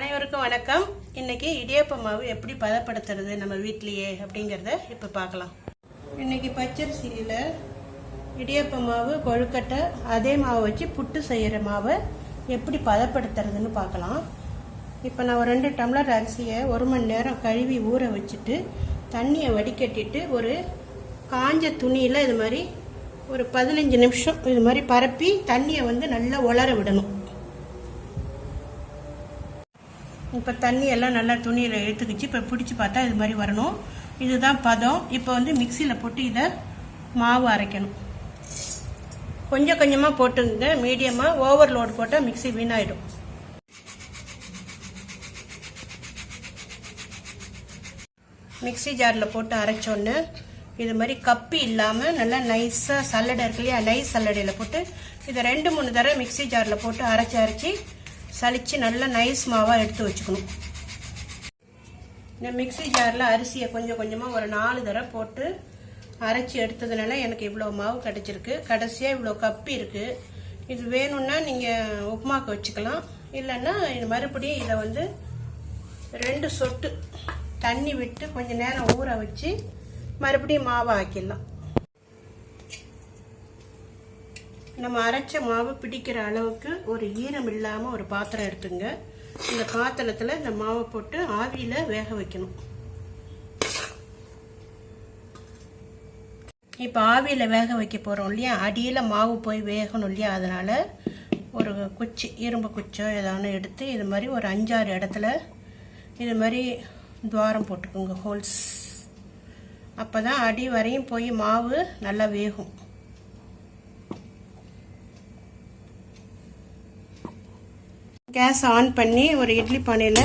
அனைவருக்கும் வணக்கம். இன்னைக்கு இடியாப்ப மாவு எப்படி பதப்படுத்துறது நம்ம வீட்லேயே அப்படிங்கிறத இப்போ பார்க்கலாம். இன்னைக்கு பச்சரிசியில் இடியாப்ப மாவு கொழுக்கட்டை அதே மாவை வச்சு புட்டு செய்கிற மாவை எப்படி பதப்படுத்துறதுன்னு பார்க்கலாம். இப்போ நான் ஒரு ரெண்டு டம்ளர் அரிசியை ஒரு மணி நேரம் கழுவி ஊற வச்சுட்டு தண்ணியை வடிகட்டிட்டு ஒரு காஞ்ச துணியில் இது மாதிரி ஒரு பதினஞ்சு நிமிஷம் இது மாதிரி பரப்பி தண்ணியை வந்து நல்லா உலர விடணும். இப்போ தண்ணி எல்லாம் நல்லா துணியில் எடுத்துக்கிச்சு. இப்போ பிடிச்சி பார்த்தா இது மாதிரி வரணும். இதுதான் பதம். இப்போ வந்து மிக்சியில் போட்டு இதை மாவு அரைக்கணும். கொஞ்சம் கொஞ்சமாக போட்டுங்க. மீடியமாக ஓவர்லோடு போட்டால் மிக்ஸி வீணாயிடும். மிக்ஸி ஜாரில் போட்டு அரைச்சோன்னு இது மாதிரி கப்பி இல்லாமல் நல்லா நைஸாக சல்லடை இருக்கு இல்லையா? நைஸ் சல்லடையில் போட்டு இதை ரெண்டு மூணு தடவை மிக்ஸி ஜாரில் போட்டு அரைச்சி அரைச்சி சளிச்சு நல்லா நைஸ் மாவாக எடுத்து வச்சுக்கணும். இந்த மிக்ஸி ஜாரில் அரிசியை கொஞ்சம் கொஞ்சமாக ஒரு நாலு தடவை போட்டு அரைச்சி எடுத்ததுனால எனக்கு இவ்வளோ மாவு கிடச்சிருக்கு. கடைசியாக இவ்வளோ கப்பி இருக்குது இது வேணும்னா நீங்கள் உப்புமாக்கு வச்சுக்கலாம். இல்லைன்னா இது மறுபடியும் இதை வந்து ரெண்டு சொட்டு தண்ணி விட்டு கொஞ்சம் நேரம் ஊற வச்சு மறுபடியும் மாவை ஆக்கிடலாம். நம்ம அரைச்ச மாவு பிடிக்கிற அளவுக்கு ஒரு ஈரம் இல்லாமல் ஒரு பாத்திரம் எடுத்துங்க. இந்த பாத்திரத்தில் இந்த மாவை போட்டு ஆவியில் வேக வைக்கணும். இப்போ ஆவியில் வேக வைக்க போகிறோம் இல்லையா? அடியில் மாவு போய் வேகணும் இல்லையா? அதனால் ஒரு குச்சி இரும்பு குச்சோ ஏதாவது எடுத்து இது மாதிரி ஒரு அஞ்சாறு இடத்துல இது மாதிரி துவாரம் போட்டுக்கோங்க ஹோல்ஸ் அப்போ தான் அடி வரையும் போய் மாவு நல்லா வேகும். கேஸ் ஆன் பண்ணி ஒரு இட்லி பானையில்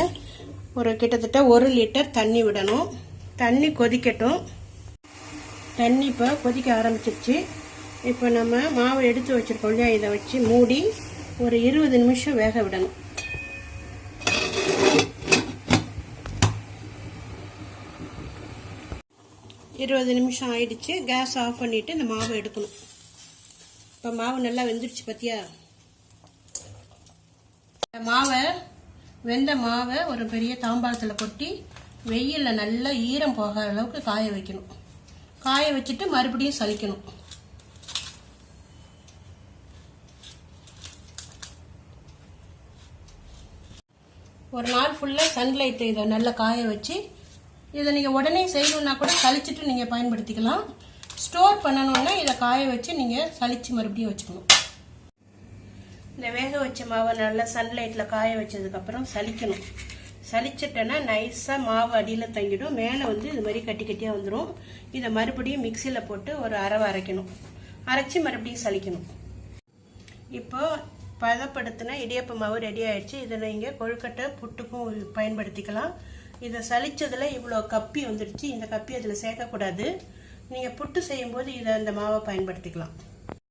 ஒரு கிட்டத்தட்ட ஒரு லிட்டர் தண்ணி விடணும். தண்ணி கொதிக்கட்டும். தண்ணி இப்போ கொதிக்க ஆரம்பிச்சிருச்சு. இப்போ நம்ம மாவு எடுத்து வச்சுருக்கோம் இல்லையா? இதை வச்சு மூடி ஒரு இருபது நிமிஷம் வேக விடணும். இருபது நிமிஷம் ஆயிடுச்சு. கேஸ் ஆஃப் பண்ணிவிட்டு இந்த மாவை எடுக்கணும். இப்போ மாவு நல்லா வெந்துடுச்சு பார்த்தியா மாவை வெந்த மாவை ஒரு பெரிய தாம்பாளத்தில் கொட்டி வெயிலில் நல்லா ஈரம் போகாத அளவுக்கு காய வைக்கணும். காய வச்சுட்டு மறுபடியும் சலிக்கணும் ஒரு நாள் ஃபுல்லாக சன்லைட் இதை நல்லா காய வச்சு இதை நீங்கள் உடனே செய்யணுன்னா கூட சளிச்சிட்டு நீங்கள் பயன்படுத்திக்கலாம். ஸ்டோர் பண்ணணுன்னா இதை காய வச்சு நீங்கள் சளிச்சு மறுபடியும் வச்சுக்கணும். இந்த வேக வச்ச மாவை நல்லா சன்லைட்டில் காய வச்சதுக்கப்புறம் சலிக்கணும் சலிச்சிட்டேன்னா நைஸாக மாவு அடியில் தங்கிடும். மேலே வந்து இது மாதிரி கட்டி கட்டியாக வந்துடும் இதை மறுபடியும் மிக்சியில் போட்டு ஒரு அரவை அரைக்கணும். அரைச்சி மறுபடியும் சலிக்கணும் இப்போது பதப்படுத்தின இடியப்ப மாவு ரெடி ஆயிடுச்சு. இதை நீங்கள் கொழுக்கட்டை புட்டுக்கும் பயன்படுத்திக்கலாம். இதை சலிச்சதில் இவ்வளோ கப்பி வந்துடுச்சு இந்த கப்பி அதில் சேர்க்கக்கூடாது. நீங்கள் புட்டு செய்யும்போது இதை அந்த மாவை பயன்படுத்திக்கலாம்.